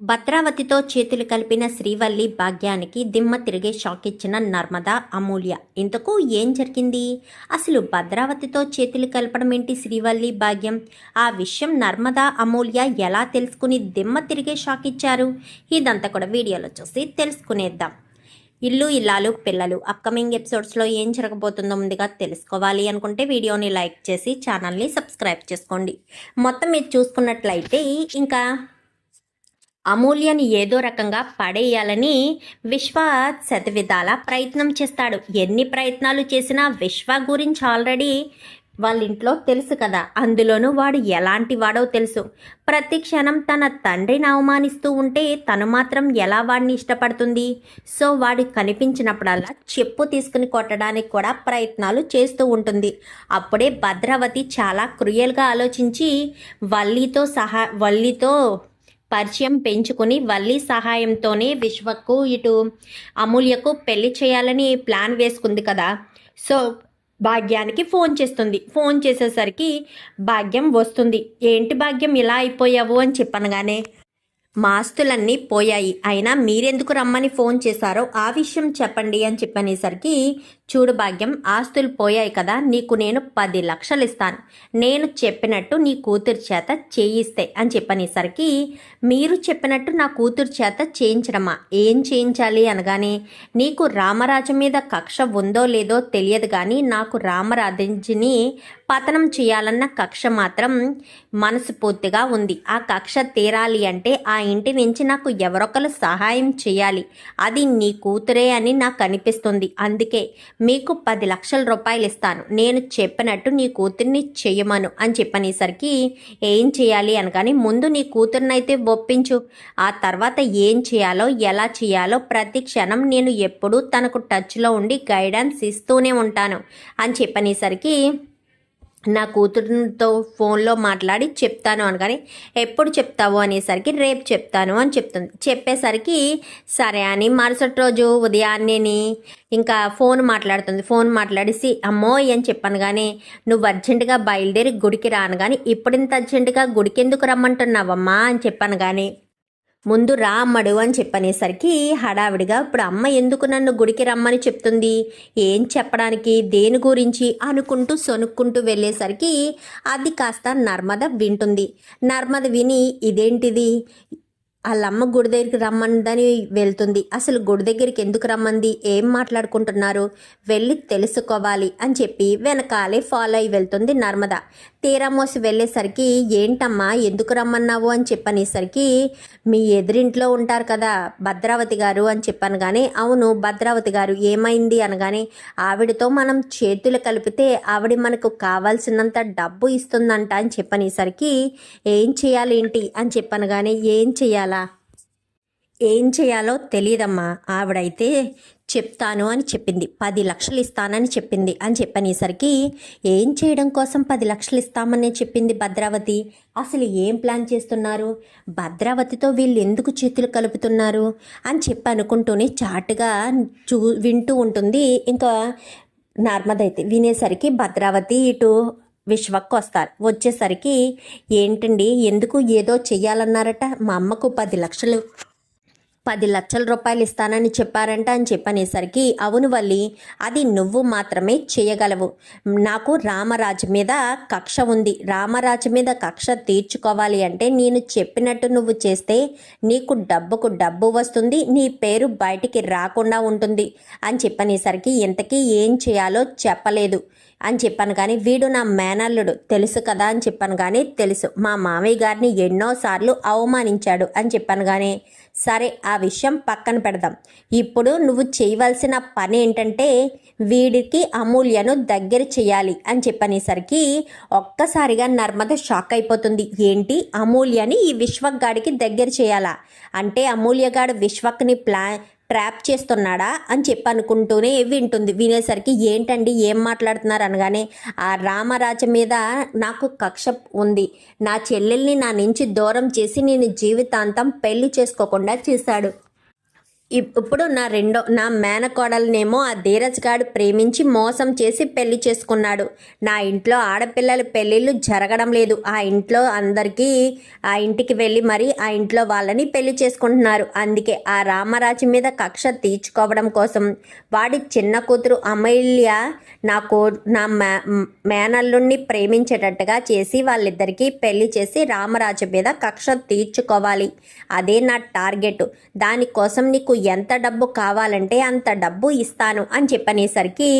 భద్రావతితో చేతులు కలిపిన శ్రీవల్లి భాగ్యానికి దిమ్మ తిరిగే షాక్ ఇచ్చిన నర్మద అమూల్య ఇంతకు ఏం జరిగింది? అసలు భద్రావతితో చేతులు కలపడం ఏంటి శ్రీవల్లి భాగ్యం? ఆ విషయం నర్మద అమూల్య ఎలా తెలుసుకుని దిమ్మ తిరిగే షాక్ ఇచ్చారు? ఇదంతా కూడా వీడియోలో చూసి తెలుసుకునేద్దాం. ఇల్లు ఇల్లాలు పిల్లలు అప్కమింగ్ ఎపిసోడ్స్లో ఏం జరగబోతుందో ముందుగా తెలుసుకోవాలి అనుకుంటే వీడియోని లైక్ చేసి ఛానల్ని సబ్స్క్రైబ్ చేసుకోండి. మొత్తం మీరు చూసుకున్నట్లయితే ఇంకా అమూల్యని ఏదో రకంగా పడేయాలని విశ్వ శతవిధాల ప్రయత్నం చేస్తాడు. ఎన్ని ప్రయత్నాలు చేసినా విశ్వ గురించి ఆల్రెడీ వాళ్ళ ఇంట్లో తెలుసు కదా. అందులోనూ వాడు ఎలాంటి వాడో తెలుసు. ప్రతి క్షణం తన తండ్రిని అవమానిస్తూ ఉంటే తను మాత్రం ఎలా వాడిని ఇష్టపడుతుంది? సో వాడు కనిపించినప్పుడల్లా చెప్పు తీసుకుని కొట్టడానికి కూడా ప్రయత్నాలు చేస్తూ ఉంటుంది. అప్పుడే భద్రావతి చాలా క్రూయల్గా ఆలోచించి వల్లితో సహా వల్లితో పరిచయం పెంచుకుని వల్లి సహాయంతోనే విశ్వకు ఇటు అమూల్యకు పెళ్ళి చేయాలని ప్లాన్ వేసుకుంది కదా. సో భాగ్యానికి ఫోన్ చేస్తుంది. ఫోన్ చేసేసరికి భాగ్యం వస్తుంది. ఏంటి భాగ్యం? ఇలా అయిపోయావు అని చెప్పనగానే మాస్తులన్నీ పోయాయి. అయినా మీరెందుకు రమ్మని ఫోన్ చేశారో? ఆ విషయం చెప్పండి అని చెప్పనేసరికి చూడు భాగ్యం ఆస్తులు పోయాయి కదా నీకు నేను పది లక్షలు ఇస్తాను నేను చెప్పినట్టు నీ కూతురు చేత చేయిస్తే అని చెప్పనేసరికి మీరు చెప్పినట్టు నా కూతురు చేత చేయించడమా? ఏం చేయించాలి అనగానే నీకు రామరాజు మీద కక్ష ఉందో లేదో తెలియదు కానీ నాకు రామరాజుని పతనం చేయాలన్న కక్ష మాత్రం మనస్ఫూర్తిగా ఉంది. ఆ కక్ష తీరాలి అంటే ఆ ఇంటి నుంచి నాకు ఎవరొకరు సహాయం చేయాలి. అది నీ కూతురే అని నాకు అనిపిస్తుంది. అందుకే మీకు పది లక్షల రూపాయలు ఇస్తాను. నేను చెప్పినట్టు నీ కూతుర్ని చెయ్యమను అని చెప్పనేసరికి ఏం చేయాలి అనగాని ముందు నీ కూతుర్నైతే ఒప్పించు. ఆ తర్వాత ఏం చేయాలో ఎలా చేయాలో ప్రతి క్షణం నేను ఎప్పుడూ తనకు టచ్లో ఉండి గైడెన్స్ ఇస్తూనే ఉంటాను అని చెప్పనేసరికి నా కూతురుతో ఫోన్లో మాట్లాడి చెప్తాను అనగానే ఎప్పుడు చెప్తావు? అనేసరికి రేపు చెప్తాను అని చెప్తుంది. చెప్పేసరికి సరే అని మరుసటి రోజు ఉదయాన్నేని ఇంకా ఫోన్ మాట్లాడుతుంది. ఫోన్ మాట్లాడేసి అమ్మో అని చెప్పాను కానీ నువ్వు అర్జెంటుగా బయలుదేరి గుడికి రాను కానీ ఇప్పుడు ఇంత అర్జెంటుగా గుడికి ఎందుకు రమ్మంటున్నావమ్మా? అని చెప్పాను కానీ ముందు రా అమ్మడు అని చెప్పనేసరికి హడావిడిగా ఇప్పుడు అమ్మ ఎందుకు నన్ను గుడికి రమ్మని చెప్తుంది? ఏం చెప్పడానికి? దేని గురించి? అనుకుంటూ సొనుక్కుంటూ వెళ్ళేసరికి అది కాస్త నర్మద వింటుంది. నర్మద విని ఇదేంటిది? వాళ్ళమ్మ గుడి దగ్గరికి రమ్మందని వెళ్తుంది. అసలు గుడి దగ్గరికి ఎందుకు రమ్మంది? ఏం మాట్లాడుకుంటున్నారు? వెళ్ళి తెలుసుకోవాలి అని చెప్పి వెనకాలే ఫాలో అయి వెళ్తుంది నర్మద. తీరమోసి వెళ్ళేసరికి ఏంటమ్మా ఎందుకు రమ్మన్నావు? అని చెప్పనేసరికి మీ ఎదురింట్లో ఉంటారు కదా భద్రావతి గారు అని చెప్పాను కానీ అవును భద్రావతి గారు ఏమైంది? అనగానే ఆవిడతో మనం చేతులు కలిపితే ఆవిడ మనకు కావాల్సినంత డబ్బు ఇస్తుందంట అని చెప్పనేసరికి ఏం చేయాలి ఏంటి? అని చెప్పాను కానీ ఏం చేయాలా? ఏం చేయాలో తెలియదమ్మా ఆవిడైతే చెప్తాను అని చెప్పింది. పది లక్షలు ఇస్తానని చెప్పింది అని చెప్పనేసరికి ఏం చేయడం కోసం పది లక్షలు ఇస్తామని చెప్పింది భద్రావతి. అసలు ఏం ప్లాన్ చేస్తున్నారు? భద్రావతితో వీళ్ళు ఎందుకు చేతులు కలుపుతున్నారు? అని చెప్పి అనుకుంటూనే చాటుగా చూ వింటూ ఉంటుంది. ఇంకా నర్మదైతే వినేసరికి భద్రావతి ఇటు విశ్వక్ వస్తారు. వచ్చేసరికి ఏంటండి? ఎందుకు? ఏదో చెయ్యాలన్నారట. మా అమ్మకు పది లక్షలు పది లక్షల రూపాయలు ఇస్తానని చెప్పారంట అని చెప్పనేసరికి అవును వల్లి అది నువ్వు మాత్రమే చేయగలవు. నాకు రామరాజు మీద కక్ష ఉంది. రామరాజు మీద కక్ష తీర్చుకోవాలి అంటే నేను చెప్పినట్టు నువ్వు చేస్తే నీకు డబ్బుకు డబ్బు వస్తుంది నీ పేరు బయటికి రాకుండా ఉంటుంది అని చెప్పనేసరికి ఇంతకీ ఏం చేయాలో చెప్పలేదు అని చెప్పాను కానీ వీడు నా మేనల్లుడు తెలుసు కదా అని చెప్పాను కానీ తెలుసు. మా మామయ్య గారిని ఎన్నోసార్లు అవమానించాడు అని చెప్పాను కానీ సరే ఆ విషయం పక్కన పెడదాం. ఇప్పుడు నువ్వు చేయవలసిన పని ఏంటంటే వీడికి అమూల్యను దగ్గర చేయాలి అని చెప్పనేసరికి ఒక్కసారిగా నర్మద షాక్ అయిపోతుంది. ఏంటి? అమూల్యని ఈ విశ్వగాడికి దగ్గర చేయాలా? అంటే అమూల్యగాడు విశ్వక్ని ప్లా ట్రాప్ చేస్తున్నాడా అని చెప్పి అనుకుంటూనే వింటుంది. వినేసరికి ఏంటండి? ఏం మాట్లాడుతున్నారు? అనగానే ఆ రామరాజ మీద నాకు కక్ష ఉంది. నా చెల్లెల్ని నా నుంచి దూరం చేసి నేను జీవితాంతం పెళ్ళి చేసుకోకుండా చేశాడు. ఇప్పుడు నా రెండో నా మేనకోడలనేమో ఆ ధీరజ్ గాడు ప్రేమించి మోసం చేసి పెళ్ళి చేసుకున్నాడు. నా ఇంట్లో ఆడపిల్లల పెళ్ళిళ్ళు జరగడం లేదు. ఆ ఇంట్లో అందరికీ ఆ ఇంటికి వెళ్ళి మరి ఆ ఇంట్లో వాళ్ళని పెళ్ళి చేసుకుంటున్నారు. అందుకే ఆ రామరాజు మీద కక్ష తీర్చుకోవడం కోసం వాడి చిన్న కూతురు అమూల్య నా కో నా మే మేనల్లుణ్ణి ప్రేమించేటట్టుగా చేసి వాళ్ళిద్దరికీ పెళ్ళి చేసి రామరాజు మీద కక్ష తీర్చుకోవాలి. అదే నా టార్గెట్. దానికోసం నీకు ఎంత డబ్బు కావాలంటే అంత డబ్బు ఇస్తాను అని చెప్పనేసరికి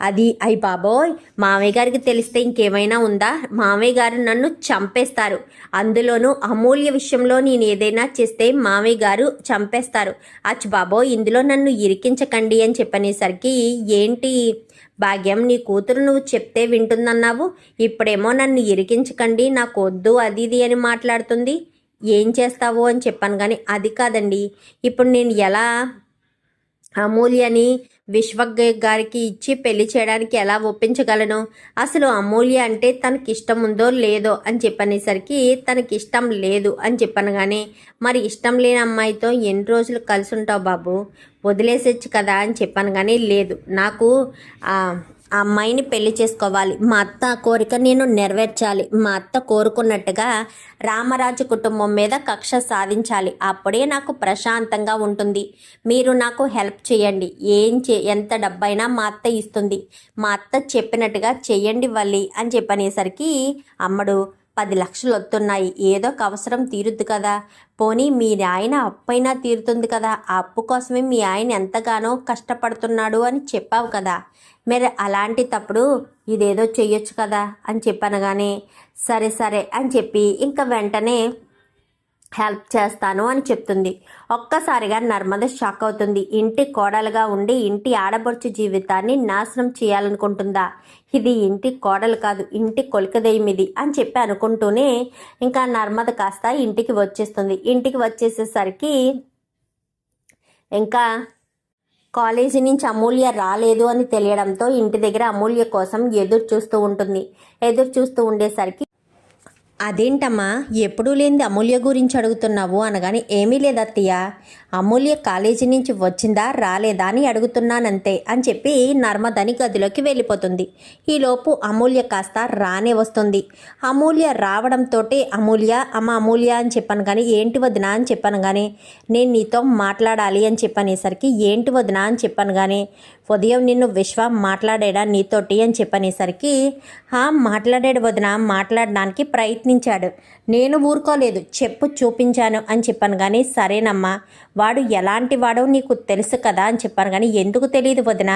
అది అయ్యి బాబోయ్ మామయ్య గారికి తెలిస్తే ఇంకేమైనా ఉందా? మామయ్య గారు నన్ను చంపేస్తారు. అందులోనూ అమూల్య విషయంలో నేను ఏదైనా చేస్తే మామయ్య గారు చంపేస్తారు. అచ్చు బాబోయ్ ఇందులో నన్ను ఇరికించకండి అని చెప్పనేసరికి ఏంటి? భాగ్యం నీ కూతురు నువ్వు చెప్తే వింటుందన్నావు. ఇప్పుడేమో నన్ను ఇరికించకండి నాకు వద్దు అది ఇది అని మాట్లాడుతుంది. ఏం చేస్తావు అని చెప్పాను కానీ అది కాదండి. ఇప్పుడు నేను ఎలా అమూల్యని విశ్వక్ గారికి ఇచ్చి పెళ్ళి చేయడానికి ఎలా ఒప్పించగలను? అసలు అమూల్య అంటే తనకి ఇష్టం ఉందో లేదో అని చెప్పనేసరికి తనకి ఇష్టం లేదు అని చెప్పాను కానీ మరి ఇష్టం లేని అమ్మాయితో ఎన్ని రోజులు కలిసి ఉంటావు బాబు? వదిలేసొచ్చు కదా అని చెప్పాను కానీ లేదు. నాకు ఆ అమ్మాయిని పెళ్ళి చేసుకోవాలి. మా అత్త కోరిక నేను నెరవేర్చాలి. మా అత్త కోరుకున్నట్టుగా రామరాజు కుటుంబం మీద కక్ష సాధించాలి. అప్పుడే నాకు ప్రశాంతంగా ఉంటుంది. మీరు నాకు హెల్ప్ చేయండి. ఏం చే ఎంత డబ్బైనా మా అత్త ఇస్తుంది. మా అత్త చెప్పినట్టుగా చెయ్యండి వల్లి అని చెప్పనేసరికి అమ్మడు పది లక్షలు వస్తున్నాయి ఏదో ఒక అవసరం తీరుద్ది కదా. పోనీ మీ ఆయన అప్పైనా తీరుతుంది కదా. ఆ అప్పు కోసమే మీ ఆయన ఎంతగానో కష్టపడుతున్నాడు అని చెప్పావు కదా. మరి అలాంటి తప్పుడు ఇదేదో చెయ్యొచ్చు కదా అని చెప్పనగానే సరే సరే అని చెప్పి ఇంకా వెంటనే హెల్ప్ చేస్తాను అని చెప్తుంది. ఒక్కసారిగా నర్మద షాక్ అవుతుంది. ఇంటి కోడలుగా ఉండి ఇంటి ఆడబడుచు జీవితాన్ని నాశనం చేయాలనుకుంటుందా? ఇది ఇంటి కోడలు కాదు ఇంటి కొలికదేమిది ఇది అని చెప్పి అనుకుంటూనే ఇంకా నర్మద కాస్త ఇంటికి వచ్చేస్తుంది. ఇంటికి వచ్చేసేసరికి ఇంకా కాలేజీ నుంచి అమూల్య రాలేదు అని తెలియడంతో ఇంటి దగ్గర అమూల్య కోసం ఎదురు చూస్తూ ఉంటుంది. ఎదురు చూస్తూ ఉండేసరికి అదేంటమ్మా? ఎప్పుడూ లేనిది అమూల్య గురించి అడుగుతున్నావు అనగాని ఏమీ లేదు అత్తయ్య. అమూల్య కాలేజీ నుంచి వచ్చిందా రాలేదా అని అడుగుతున్నానంతే అని చెప్పి నర్మదని గదిలోకి వెళ్ళిపోతుంది. ఈలోపు అమూల్య కాస్త రానే వస్తుంది. అమూల్య రావడంతో అమూల్య అమ్మ అమూల్య అని చెప్పాను కానీ ఏంటి వదినా అని చెప్పాను కానీ నేను నీతో మాట్లాడాలి అని చెప్పనేసరికి ఏంటి వదినా అని చెప్పాను కానీ ఉదయం నిన్ను విశ్వ మాట్లాడాడా నీతోటి అని చెప్పనేసరికి "హా, మాట్లాడాడు వదిన మాట్లాడడానికి ప్రయత్నించాడు. నేను ఊరుకోలేదు. చెప్పు చూపించాను అని చెప్పాను కానీ సరేనమ్మా వాడు ఎలాంటి వాడో నీకు తెలుసు కదా అని చెప్పాను కానీ ఎందుకు తెలియదు వదిన.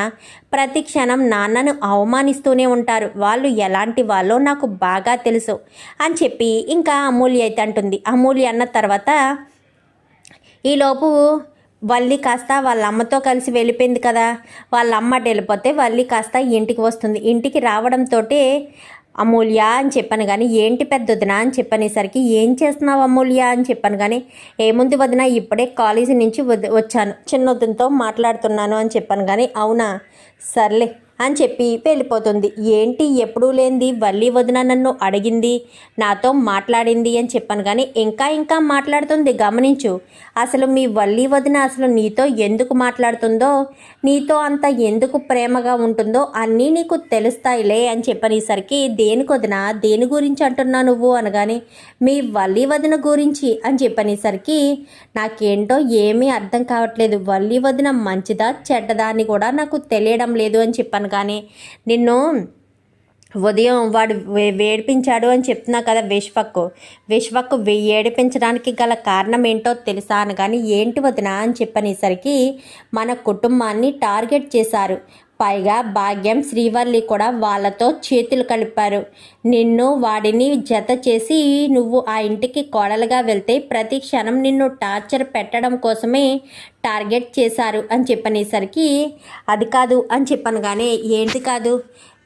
ప్రతి క్షణం నాన్నను అవమానిస్తూనే ఉంటారు. వాళ్ళు ఎలాంటి వాళ్ళో నాకు బాగా తెలుసు అని చెప్పి ఇంకా అమూల్య అయితే అంటుంది. అమూల్య అన్న తర్వాత ఈలోపు వల్లి కాస్త వాళ్ళ అమ్మతో కలిసి వెళ్ళిపోయింది కదా. వాళ్ళ అమ్మ వెళ్ళిపోతే వల్లి కాస్త ఇంటికి వస్తుంది. ఇంటికి రావడంతో అమూల్య అని చెప్పాను కానీ ఏంటి పెద్ద వదిన అని చెప్పనేసరికి ఏం చేస్తున్నావు అమూల్య అని చెప్పాను కానీ ఏముంది వదిన ఇప్పుడే కాలేజీ నుంచి వచ్చాను. చిన్న వదినతో మాట్లాడుతున్నాను అని చెప్పాను కానీ అవునా? సర్లే అని చెప్పి వెళ్ళిపోతుంది. ఏంటి? ఎప్పుడూ లేనిది వల్లి వదిన నన్ను అడిగింది నాతో మాట్లాడింది అని చెప్పాను కానీ ఇంకా ఇంకా మాట్లాడుతుంది. గమనించు అసలు మీ వల్లి వదిన అసలు నీతో ఎందుకు మాట్లాడుతుందో నీతో అంత ఎందుకు ప్రేమగా ఉంటుందో అన్నీ నీకు తెలుస్తాయిలే అని చెప్పనేసరికి దేనికి వదిన దేని గురించి అంటున్నా నువ్వు అనగానే మీ వల్లి వదిన గురించి అని చెప్పనేసరికి నాకేంటో ఏమీ అర్థం కావట్లేదు. వల్లి వదిన మంచిదా చెడ్డదా అని కూడా నాకు తెలియడం లేదు అని చెప్పాను కానీ నిన్ను ఉదయం వాడు వే- వేడిపించాడు అని చెప్తున్నా కదా విశ్వక్కు విశ్వక్కు ఏడిపించడానికి గల కారణం ఏంటో తెలుసా అని కానీ ఏంటి వదిన అని చెప్పనేసరికి మన కుటుంబాన్ని టార్గెట్ చేశారు. పైగా భాగ్యం శ్రీవల్లి కూడా వాళ్ళతో చేతులు కలిపారు. నిన్ను వాడిని జత చేసి నువ్వు ఆ ఇంటికి కోడలుగా వెళ్తే ప్రతి క్షణం నిన్ను టార్చర్ పెట్టడం కోసమే టార్గెట్ చేశారు అని చెప్పనేసరికి అది కాదు అని చెప్పాను కానీ ఏంటి కాదు?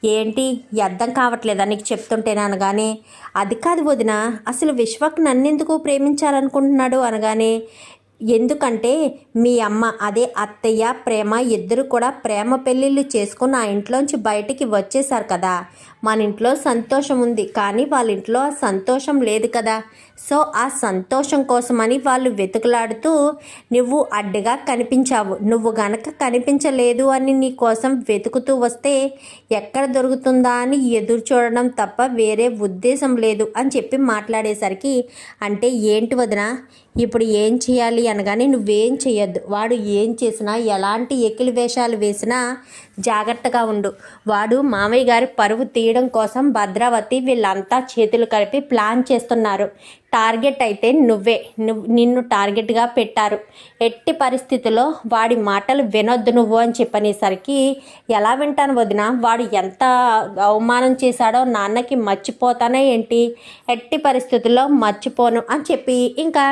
ఏంటి? అర్థం కావట్లేదా నీకు చెప్తుంటేనే అనగానే అది కాదు వదిన అసలు విశ్వక్ నన్నెందుకు ప్రేమించాలనుకుంటున్నాడు అనగానే ఎందుకంటే మీ అమ్మ అదే అత్తయ్య ప్రేమ ఇద్దరు కూడా ప్రేమ పెళ్ళిళ్ళు చేసుకుని ఆ ఇంట్లోంచి బయటికి వచ్చేసారు కదా. మన ఇంట్లో సంతోషం ఉంది కానీ వాళ్ళ ఇంట్లో ఆ సంతోషం లేదు కదా. సో ఆ సంతోషం కోసమని వాళ్ళు వెతుకులాడుతూ నువ్వు అడ్డుగా కనిపించావు నువ్వు గనక కనిపించలేదు అని నీ కోసం వెతుకుతూ వస్తే ఎక్కడ దొరుకుతుందా అని ఎదురు చూడడం తప్ప వేరే ఉద్దేశం లేదు అని చెప్పి మాట్లాడేసరికి అంటే ఏంటి వదిన ఇప్పుడు ఏం చేయాలి అనగానే నువ్వేం చేయొద్దు వాడు ఏం చేసినా ఎలాంటి ఎకిలి వేషాలు వేసినా జాగ్రత్తగా ఉండు. వాడు మామయ్య గారి పరువు తీయడం కోసం భద్రావతి వీళ్ళంతా చేతులు కలిపి ప్లాన్ చేస్తున్నారు. టార్గెట్ అయితే నువ్వే. నువ్వు నిన్ను టార్గెట్గా పెట్టారు. ఎట్టి పరిస్థితుల్లో వాడి మాటలు వినొద్దు నువ్వు అని చెప్పనేసరికి ఎలా వింటాను వదిన? వాడు ఎంత అవమానం చేశాడో నాన్నకి మర్చిపోతానే ఏంటి? ఎట్టి పరిస్థితుల్లో మర్చిపోను అని చెప్పి ఇంకా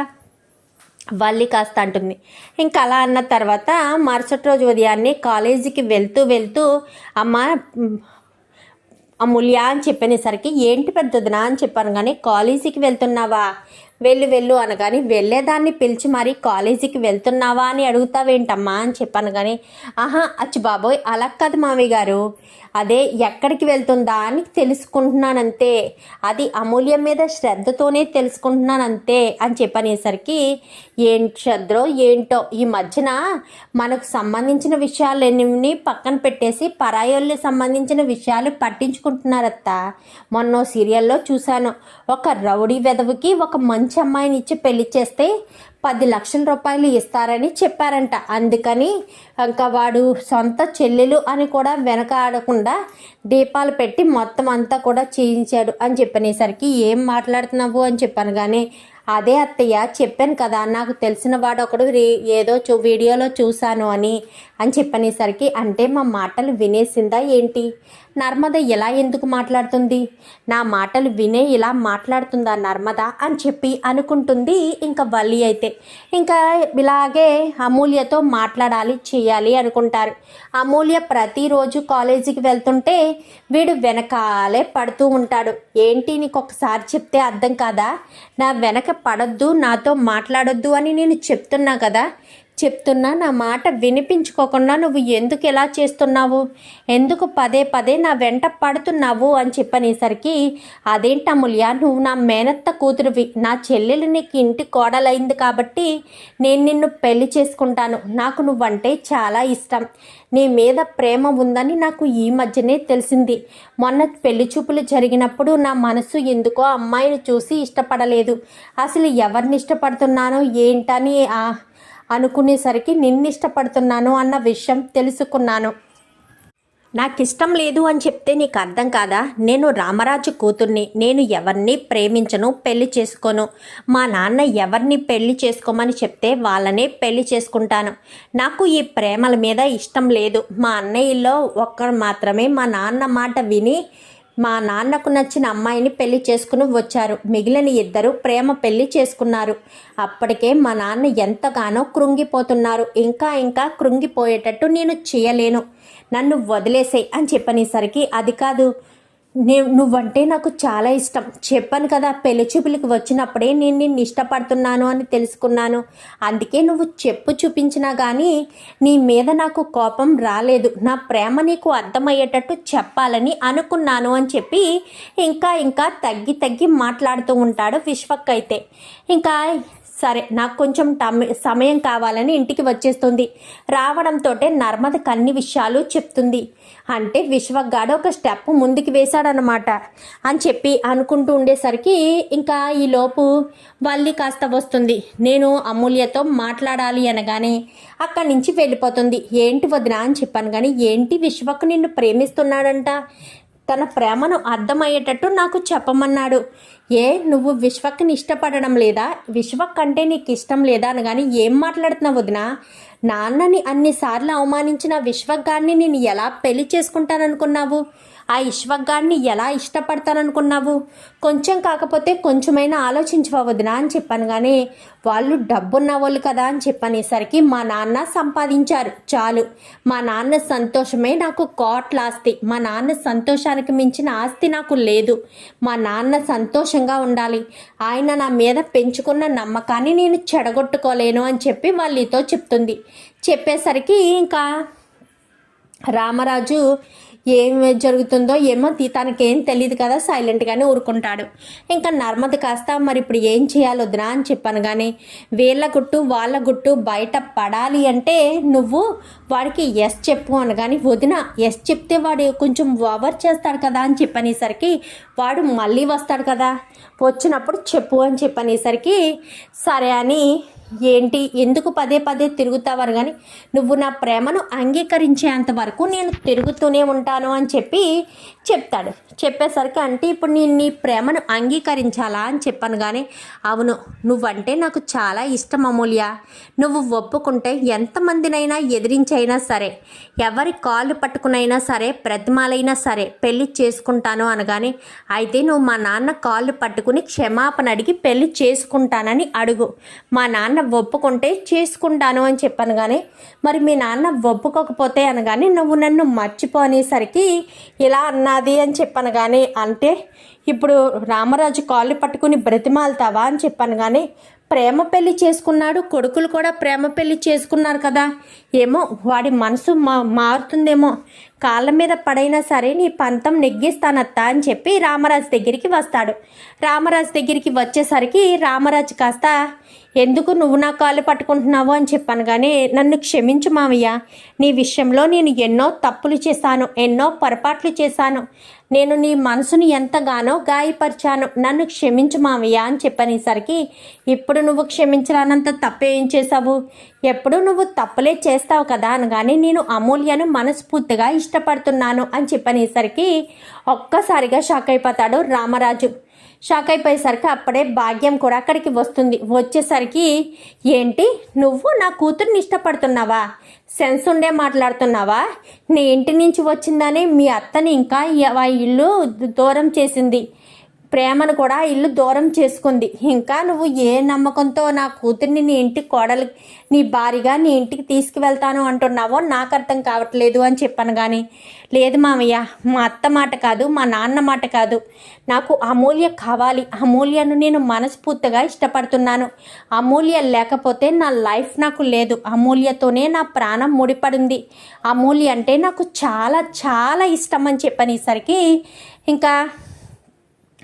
వల్లి కాస్త అంటుంది. ఇంకా అలా అన్న తర్వాత మరుసటి రోజు ఉదయాన్నే కాలేజీకి వెళ్తూ వెళ్తూ అమ్మ అమూల్య అని చెప్పనేసరికి ఏంటి పెద్దదినా? అని చెప్పాను. కానీ కాలేజీకి వెళ్తున్నావా? వెళ్ళు వెళ్ళు అనగాని వెళ్ళేదాన్ని పిలిచి మరీ కాలేజీకి వెళ్తున్నావా అని అడుగుతావేంటమ్మా అని చెప్పాను కానీ ఆహా అచ్చి బాబోయ్ అలా కాదు మామయ్య గారు. అదే ఎక్కడికి వెళ్తుందా అని తెలుసుకుంటున్నానంతే. అది అమూల్యం మీద శ్రద్ధతోనే తెలుసుకుంటున్నానంతే అని చెప్పనేసరికి ఏం శ్రద్ధో ఏంటో ఈ మధ్యన మనకు సంబంధించిన విషయాలన్నీ పక్కన పెట్టేసి పరాయోళ్ళకి సంబంధించిన విషయాలు పట్టించుకుంటున్నారత్త. మొన్న సీరియల్లో చూశాను ఒక రౌడీ వెధవుకి ఒక మంచి అమ్మాయిని ఇచ్చి పెళ్ళి చేస్తే పది లక్షల రూపాయలు ఇస్తారని చెప్పారంట. అందుకని ఇంకా వాడు సొంత చెల్లెలు అని కూడా వెనక ఆడకుండా దీపాలు పెట్టి మొత్తం అంతా కూడా చేయించాడు అని చెప్పనేసరికి ఏం మాట్లాడుతున్నావు? అని చెప్పాను. కానీ అదే అత్తయ్య చెప్పాను కదా నాకు తెలిసిన వాడు ఒకడు రే- ఏదో చూ వీడియోలో చూశాను అని అని చెప్పనేసరికి అంటే మా మాటలు వినేసిందా ఏంటి? నర్మద ఎలా ఎందుకు మాట్లాడుతుంది? నా మాటలు వినే ఇలా మాట్లాడుతుందా నర్మద అని చెప్పి అనుకుంటుంది ఇంకా వల్లి అయితే. ఇంకా ఇలాగే అమూల్యతో మాట్లాడాలి చేయాలి అనుకుంటారు. అమూల్య ప్రతిరోజు కాలేజీకి వెళ్తుంటే వీడు వెనకాలే పడుతూ ఉంటాడు. ఏంటి నీకు ఒకసారి చెప్తే అర్థం కాదా? నా వెనక పడొద్దు నాతో మాట్లాడొద్దు అని నేను చెప్తున్నా కదా. చెప్తున్నా నా మాట వినిపించుకోకుండా నువ్వు ఎందుకు ఎలా చేస్తున్నావు? ఎందుకు పదే పదే నా వెంట పడుతున్నావు అని చెప్పనేసరికి అదేంటి అమూల్య నువ్వు నా మేనత్త కూతురువి. నా చెల్లెలు నీకు ఇంటి కోడలైంది కాబట్టి నేను నిన్ను పెళ్ళి చేసుకుంటాను. నాకు నువ్వంటే చాలా ఇష్టం. నీ మీద ప్రేమ ఉందని నాకు ఈ మధ్యనే తెలిసింది. మొన్న పెళ్ళి చూపులు జరిగినప్పుడు నా మనసు ఎందుకో అమ్మాయిని చూసి ఇష్టపడలేదు. అసలు ఎవరిని ఇష్టపడుతున్నానో ఏంటని ఆ అనుకునేసరికి నిన్ను ఇష్టపడుతున్నాను అన్న విషయం తెలుసుకున్నాను. నాకు ఇష్టం లేదు అని చెప్తే నీకు అర్థం కాదా? నేను రామరాజు కూతుర్ని నేను ఎవరిని ప్రేమించను పెళ్ళి చేసుకోను. మా నాన్న ఎవరిని పెళ్ళి చేసుకోమని చెప్తే వాళ్ళనే పెళ్ళి చేసుకుంటాను. నాకు ఈ ప్రేమల మీద ఇష్టం లేదు. మా అన్నయ్యలో ఒక్కరు మాత్రమే మా నాన్న మాట విని మా నాన్నకు నచ్చిన అమ్మాయిని పెళ్ళి చేసుకుని వచ్చారు. మిగిలిన ఇద్దరు ప్రేమ పెళ్ళి చేసుకున్నారు. అప్పటికే మా నాన్న ఎంతగానో కృంగిపోతున్నారు. ఇంకా ఇంకా కృంగిపోయేటట్టు నేను చేయలేను. నన్ను వదిలేసేయ్ అని చెప్పనేసరికి అది కాదు. నే నువ్వంటే నాకు చాలా ఇష్టం. చెప్పాను కదా పెళ్ళి చూపులకి వచ్చినప్పుడే నేను నిన్ను ఇష్టపడుతున్నాను అని తెలుసుకున్నాను. అందుకే నువ్వు చెప్పు చూపించినా కానీ నీ మీద నాకు కోపం రాలేదు. నా ప్రేమ నీకు అర్థమయ్యేటట్టు చెప్పాలని అనుకున్నాను అని చెప్పి ఇంకా ఇంకా తగ్గి తగ్గి మాట్లాడుతూ ఉంటాడు విశ్వక్ అయితే. ఇంకా సరే నాకు కొంచెం సమయం కావాలని ఇంటికి వచ్చేస్తుంది. రావడంతో నర్మద కన్ని విషయాలు చెప్తుంది. అంటే విశ్వగాడు ఒక స్టెప్ ముందుకు వేశాడనమాట అని చెప్పి అనుకుంటూ ఉండేసరికి ఇంకా ఈలోపు వల్లి కాస్త వస్తుంది. నేను అమూల్యతో మాట్లాడాలి అనగానే అక్కడి నుంచి వెళ్ళిపోతుంది. ఏంటి వదినా అని చెప్పాను కానీ ఏంటి విశ్వకు నిన్ను ప్రేమిస్తున్నాడంట? తన ప్రేమను అర్థమయ్యేటట్టు నాకు చెప్పమన్నాడు. ఏ నువ్వు విశ్వక్ని ఇష్టపడడం లేదా? విశ్వక్ అంటే నీకు ఇష్టం లేదా అని కానీ ఏం మాట్లాడుతున్నావు వదినా? నాన్నని అన్నిసార్లు అవమానించిన విశ్వక్ గారిని నేను ఎలా పెళ్ళి చేసుకుంటాననుకున్నావు? ఆ ఇష్వగ్గాన్ని ఎలా ఇష్టపడతాననుకున్నావు? కొంచెం కాకపోతే కొంచెమైనా ఆలోచించవా వదినా అని చెప్పాను కానీ వాళ్ళు డబ్బున్న వాళ్ళు కదా అని చెప్పనేసరికి మా నాన్న సంపాదించారు. చాలు. మా నాన్న సంతోషమే నాకు కోట్ల ఆస్తి. మా నాన్న సంతోషానికి మించిన ఆస్తి నాకు లేదు. మా నాన్న సంతోషంగా ఉండాలి. ఆయన నా మీద పెంచుకున్న నమ్మకాన్ని నేను చెడగొట్టుకోలేను అని చెప్పి వాళ్ళతో చెప్తుంది. చెప్పేసరికి ఇంకా రామరాజు ఏం జరుగుతుందో ఏమో తనకేం తెలియదు కదా సైలెంట్గానే ఊరుకుంటాడు. ఇంకా నర్మద కాస్త మరి ఇప్పుడు ఏం చేయాలి వద్దునా అని చెప్పాను కానీ వీళ్ళ గుట్టు వాళ్ళ గుట్టు బయట పడాలి అంటే నువ్వు వాడికి ఎస్ చెప్పు అని కానీ వదిన ఎస్ చెప్తే వాడు కొంచెం ఓవర్ చేస్తాడు కదా? అని చెప్పనేసరికి వాడు మళ్ళీ వస్తాడు కదా. వచ్చినప్పుడు చెప్పు అని చెప్పనేసరికి సరే అని ఏంటి? ఎందుకు పదే పదే తిరుగుతావారు? కానీ నువ్వు నా ప్రేమను అంగీకరించేంత వరకు నేను తిరుగుతూనే ఉంటాను అని చెప్పి చెప్తాడు. చెప్పేసరికి అంటే ఇప్పుడు నేను నీ ప్రేమను అంగీకరించాలా అని చెప్పాను కానీ అవును నువ్వంటే నాకు చాలా ఇష్టం అమూల్య. నువ్వు ఒప్పుకుంటే ఎంతమందినైనా ఎదిరించైనా సరే ఎవరి కాళ్ళు పట్టుకునైనా సరే ప్రతిమాలైనా సరే పెళ్ళి చేసుకుంటాను అనగానే అయితే నువ్వు మా నాన్న కాళ్ళు పట్టుకుని క్షమాపణ అడిగి పెళ్ళి చేసుకుంటానని అడుగు. మా నాన్న ఒప్పుకుంటే చేసుకుంటాను అని చెప్పాను కానీ మరి మీ నాన్న ఒప్పుకోకపోతే అనగానే నువ్వు నన్ను మర్చిపోనేసరికి ఇలా అన్నది అని చెప్పాను కానీ అంటే ఇప్పుడు రామరాజు కాళ్ళు పట్టుకుని బ్రతిమాలుతావా అని చెప్పాను కానీ ప్రేమ పెళ్ళి చేసుకున్నాడు కొడుకులు కూడా ప్రేమ పెళ్ళి చేసుకున్నారు కదా. ఏమో వాడి మనసు మా మారుతుందేమో. కాళ్ళ మీద పడైనా సరే నీ పంతం నెగ్గిస్తానత్తా అని చెప్పి రామరాజు దగ్గరికి వస్తాడు. రామరాజు దగ్గరికి వచ్చేసరికి రామరాజు కాస్త ఎందుకు నువ్వు నా కాళ్ళు పట్టుకుంటున్నావు? అని చెప్పాను కానీ నన్ను క్షమించు మావయ్య. నీ విషయంలో నేను ఎన్నో తప్పులు చేశాను ఎన్నో పొరపాట్లు చేశాను. నేను నీ మనసును ఎంతగానో గాయపరిచాను. నన్ను క్షమించు మావయ్య అని చెప్పనేసరికి ఇప్పుడు నువ్వు క్షమించరానంత తప్పేం చేసావు ఎప్పుడు నువ్వు తప్పులే చేస్తావు కదా అనగానే నేను అమూల్యను మనస్ఫూర్తిగా ఇష్టపడుతున్నాను అని చెప్పనేసరికి ఒక్కసారిగా షాక్ అయిపోతాడు రామరాజు. షాక్ అయిపోయేసరికి అప్పుడే భాగ్యం కూడా అక్కడికి వస్తుంది. వచ్చేసరికి ఏంటి? నువ్వు నా కూతుర్ని ఇష్టపడుతున్నావా? సెన్స్ ఉండే మాట్లాడుతున్నావా? నీ ఇంటి నుంచి వచ్చిందని మీ అత్తని ఇంకా ఆ ఇల్లు దూరం చేసింది. ప్రేమను కూడా ఇల్లు దూరం చేసుకుంది. ఇంకా నువ్వు ఏ నమ్మకంతో నా కూతుర్ని నీ ఇంటి కోడలు నీ భారీగా నీ ఇంటికి తీసుకువెళ్తాను అంటున్నావో నాకు అర్థం కావట్లేదు అని చెప్పాను కానీ లేదు మామయ్య మా అత్త మాట కాదు మా నాన్న మాట కాదు. నాకు అమూల్య కావాలి. అమూల్యను నేను మనస్ఫూర్తిగా ఇష్టపడుతున్నాను. అమూల్య లేకపోతే నా లైఫ్ నాకు లేదు. అమూల్యతోనే నా ప్రాణం ముడిపడింది. అమూల్య అంటే నాకు చాలా చాలా ఇష్టం అని చెప్పనేసరికి ఇంకా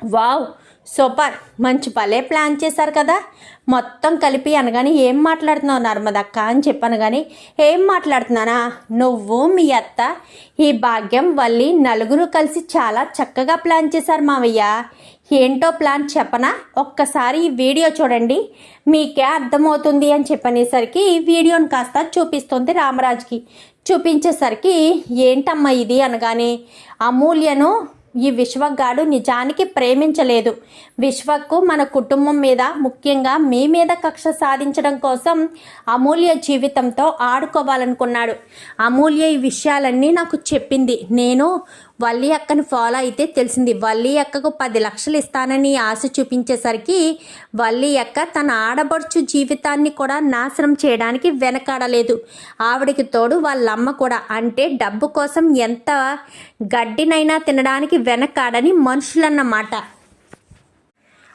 వావ్ సూపర్. మంచి భలే ప్లాన్ చేశారు కదా. మొత్తం కలిపి అనగానే ఏం మాట్లాడుతున్నావు నర్మదక్క అని చెప్పాను కానీ ఏం మాట్లాడుతున్నానా? నువ్వు మీ అత్త ఈ భాగ్యం వల్లి నలుగురు కలిసి చాలా చక్కగా ప్లాన్ చేశారు మావయ్య. ఏంటో ప్లాన్ చెప్పనా? ఒక్కసారి ఈ వీడియో చూడండి. మీకే అర్థమవుతుంది అని చెప్పనేసరికి ఈ వీడియోని కాస్త చూపిస్తుంది రామరాజుకి. చూపించేసరికి ఏంటమ్మా ఇది? అనగానే అమూల్యను ఈ విశ్వగాడు నిజానికి ప్రేమించలేదు. విశ్వకు మన కుటుంబం మీద ముఖ్యంగా మీ మీద కక్ష సాధించడం కోసం అమూల్య జీవితంతో ఆడుకోవాలనుకున్నాడు. అమూల్య ఈ విషయాలన్నీ నాకు చెప్పింది. నేను వల్లి అక్కని ఫాలో అయితే తెలిసింది. వల్లి అక్కకు పది లక్షలు ఇస్తానని ఆశ చూపించేసరికి వల్లి అక్క తన ఆడబడుచు జీవితాన్ని కూడా నాశనం చేయడానికి వెనకాడలేదు. ఆవిడికి తోడు వాళ్ళమ్మ కూడా. అంటే డబ్బు కోసం ఎంత గడ్డినైనా తినడానికి వెనకాడని మనుషులన్నమాట.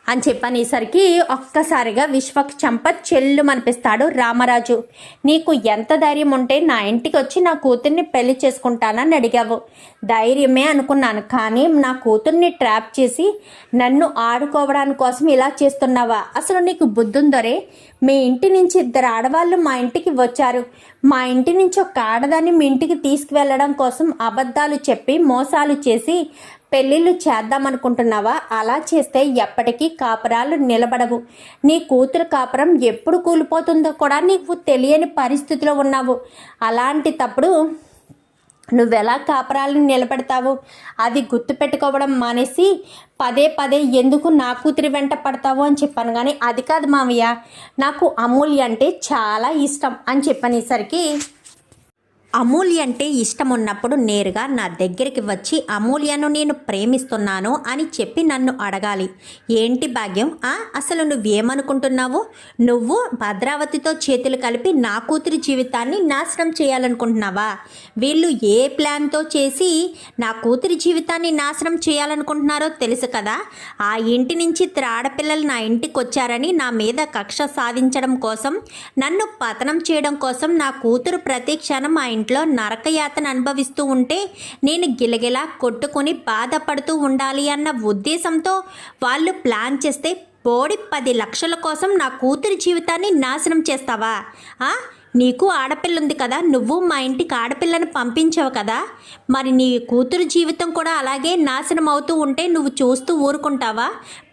అని చెప్పనేసరికి ఒక్కసారిగా విశ్వక్ చంప చెల్లు అనిపిస్తాడు రామరాజు. నీకు ఎంత ధైర్యం ఉంటే నా ఇంటికి వచ్చి నా కూతుర్ని పెళ్ళి చేసుకుంటానని అడిగావు. ధైర్యమే అనుకున్నాను కానీ నా కూతుర్ని ట్రాప్ చేసి నన్ను ఆడుకోవడానికి కోసం ఇలా చేస్తున్నావా? అసలు నీకు బుద్ధుందరే? మీ ఇంటి నుంచి ఇద్దరు ఆడవాళ్ళు మా ఇంటికి వచ్చారు. మా ఇంటి నుంచి ఒక ఆడదాన్ని మీ ఇంటికి తీసుకువెళ్ళడం కోసం అబద్ధాలు చెప్పి మోసాలు చేసి పెళ్ళిళ్ళు చేద్దామనుకుంటున్నావా? అలా చేస్తే ఎప్పటికీ కాపురాలు నిలబడవు. నీ కూతురు కాపురం ఎప్పుడు కూలిపోతుందో కూడా నీకు తెలియని పరిస్థితిలో ఉన్నావు. అలాంటి తప్పుడు నువ్వెలా కాపురాలను నిలబెడతావు? అది గుర్తుపెట్టుకోవడం మానేసి పదే పదే ఎందుకు నా కూతురి వెంట పడతావు అని చెప్పాను. కానీ అది కాదు మామయ్య నాకు అమూల్య అంటే చాలా ఇష్టం అని చెప్పనేసరికి అమూల్య అంటే ఇష్టం ఉన్నప్పుడు నేరుగా నా దగ్గరికి వచ్చి అమూల్యను నేను ప్రేమిస్తున్నాను అని చెప్పి నన్ను అడగాలి. ఏంటి భాగ్యం? ఆ అసలు నువ్వేమనుకుంటున్నావు? నువ్వు భద్రావతితో చేతులు కలిపి నా కూతురి జీవితాన్ని నాశనం చేయాలనుకుంటున్నావా? వీళ్ళు ఏ ప్లాన్తో చేసి నా కూతురి జీవితాన్ని నాశనం చేయాలనుకుంటున్నారో తెలుసు కదా. ఆ ఇంటి నుంచి త్రాడపిల్లలు నా ఇంటికి వచ్చారని నా మీద కక్ష సాధించడం కోసం నన్ను పతనం చేయడం కోసం నా కూతురు ప్రతి క్షణం ఆ ఇంట్లో నరకయాతన అనుభవిస్తూ ఉంటే నేను గిలగిలా కొట్టుకొని బాధపడుతూ ఉండాలి అన్న ఉద్దేశంతో వాళ్ళు ప్లాన్ చేస్తే బోడి పది లక్షల కోసం నా కూతురి జీవితాన్ని నాశనం చేస్తావా? ఆ? నీకు ఆడపిల్ల ఉంది కదా నువ్వు మా ఇంటికి ఆడపిల్లని పంపించావు కదా. మరి నీ కూతురు జీవితం కూడా అలాగే నాశనం అవుతూ ఉంటే నువ్వు చూస్తూ ఊరుకుంటావా?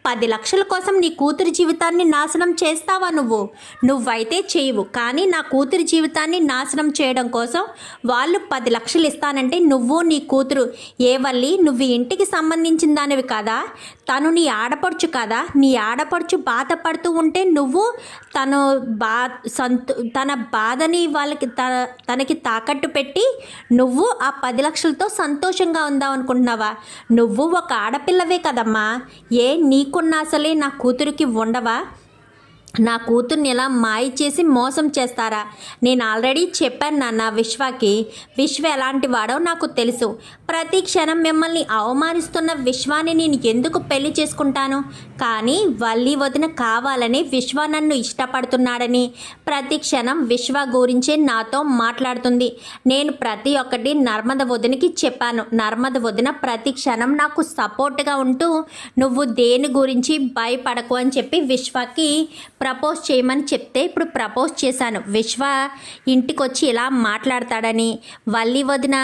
పది లక్షల కోసం నీ కూతురి జీవితాన్ని నాశనం చేస్తావా నువ్వు? నువ్వైతే చేయవు. కానీ నా కూతురి జీవితాన్ని నాశనం చేయడం కోసం వాళ్ళు పది లక్షలు ఇస్తానంటే నువ్వు నీ కూతురు ఏవల్లి నువ్వు ఇంటికి సంబంధించిన దానివి కదా? తను నీ ఆడపడుచు కదా? నీ ఆడపడుచు బాధపడుతూ ఉంటే నువ్వు తను బా సంతు తన బాధని వాళ్ళకి త తనకి తాకట్టు పెట్టి నువ్వు ఆ పది లక్షలతో సంతోషంగా ఉందాం అనుకుంటున్నావా నువ్వు ఒక ఆడపిల్లవే కదమ్మా. ఏ నీ నీకున్న అసలే నా కూతురికి ఉండవా నా కూతుర్ని ఇలా మాయ చేసి మోసం చేస్తారా? నేను ఆల్రెడీ చెప్పాను నాన్న విశ్వకి. విశ్వ ఎలాంటి వాడో నాకు తెలుసు. ప్రతి క్షణం మిమ్మల్ని అవమానిస్తున్న విశ్వాన్ని నేను ఎందుకు పెళ్ళి చేసుకుంటాను? కానీ వల్లి వదిన కావాలని విశ్వ నన్ను ఇష్టపడుతున్నాడని. ప్రతి క్షణం విశ్వ గురించే నాతో మాట్లాడుతుంది. నేను ప్రతి ఒక్కటి నర్మద వదినకి చెప్పాను. నర్మద వదిన ప్రతి క్షణం నాకు సపోర్ట్గా ఉంటూ నువ్వు దేని గురించి భయపడకు అని చెప్పి విశ్వకి ప్రపోజ్ చేయమని చెప్తే ఇప్పుడు ప్రపోజ్ చేశాను. విశ్వ ఇంటికొచ్చి ఇలా మాట్లాడతాడని వల్లి వదిన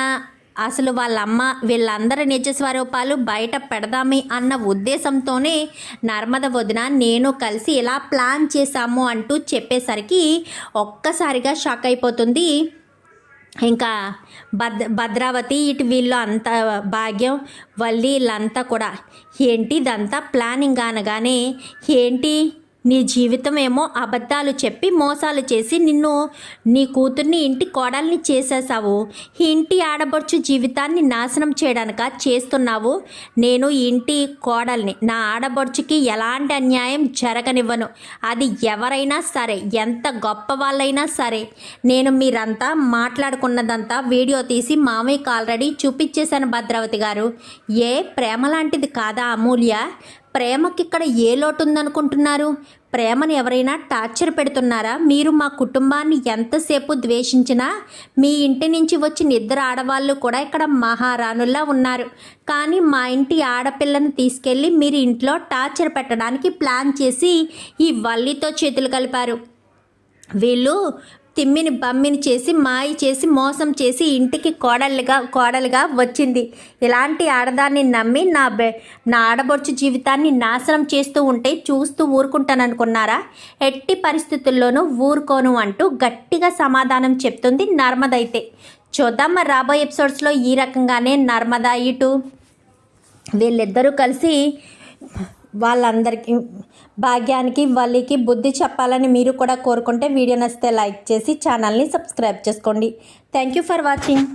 అసలు వాళ్ళ అమ్మ వీళ్ళందరి నిజ స్వరూపాలు బయట పెడదామి అన్న ఉద్దేశంతోనే నర్మద వదిన నేను కలిసి ఇలా ప్లాన్ చేశాము అంటూ చెప్పేసరికి ఒక్కసారిగా షాక్ అయిపోతుంది. ఇంకా భద్ర భద్రావతి ఇటు వీళ్ళు అంత భాగ్యం వల్లి వీళ్ళంతా కూడా. ఏంటి ఇదంతా ప్లానింగ్ అనగానే ఏంటి? నీ జీవితం ఏమో అబద్ధాలు చెప్పి మోసాలు చేసి నిన్ను నీ కూతుర్ని ఇంటి కోడల్ని చేసేసావు ఇంటి ఆడబడుచు జీవితాన్ని నాశనం చేయడానిక చేస్తున్నావు. నేను ఇంటి కోడల్ని నా ఆడబడుచుకి ఎలాంటి అన్యాయం జరగనివ్వను. అది ఎవరైనా సరే ఎంత గొప్ప వాళ్ళైనా సరే. నేను మీరంతా మాట్లాడుకున్నదంతా వీడియో తీసి మామయ్యకి ఆల్రెడీ చూపించేశాను భద్రావతి గారు. ఏ ప్రేమ లాంటిది కాదా అమూల్య? ప్రేమకి ఇక్కడ ఏ లోటు ఉందనుకుంటున్నారు ప్రేమను ఎవరైనా టార్చర్ పెడుతున్నారా? మీరు మా కుటుంబాన్ని ఎంతసేపు ద్వేషించినా మీ ఇంటి నుంచి వచ్చిన ఇద్దరు ఆడవాళ్ళు కూడా ఇక్కడ మహారాణుల్లా ఉన్నారు. కానీ మా ఇంటి ఆడపిల్లను తీసుకెళ్ళి మీరు ఇంట్లో టార్చర్ పెట్టడానికి ప్లాన్ చేసి ఈ వల్లితో చేతులు కలిపారు. వీళ్ళు తిమ్మిని బమ్మిని చేసి మాయ చేసి మోసం చేసి ఇంటికి కోడలుగా కోడలుగా వచ్చింది. ఇలాంటి ఆడదాన్ని నమ్మి నా బె నా ఆడబొచ్చు జీవితాన్ని నాశనం చేస్తూ ఉంటే చూస్తూ ఊరుకుంటాననుకున్నారా? ఎట్టి పరిస్థితుల్లోనూ ఊరుకోను అంటూ గట్టిగా సమాధానం చెప్తుంది నర్మదైతే. చూద్దాం మరి రాబోయే ఎపిసోడ్స్లో ఈ రకంగానే నర్మదా ఇటు వీళ్ళిద్దరూ కలిసి వాళ్ళందరికీ భాగ్యానికి వాళ్ళకి బుద్ధి చెప్పాలని మీరు కూడా కోరుకుంటే వీడియో నచ్చితే లైక్ చేసి ఛానల్ని సబ్స్క్రైబ్ చేసుకోండి. Thank you for watching.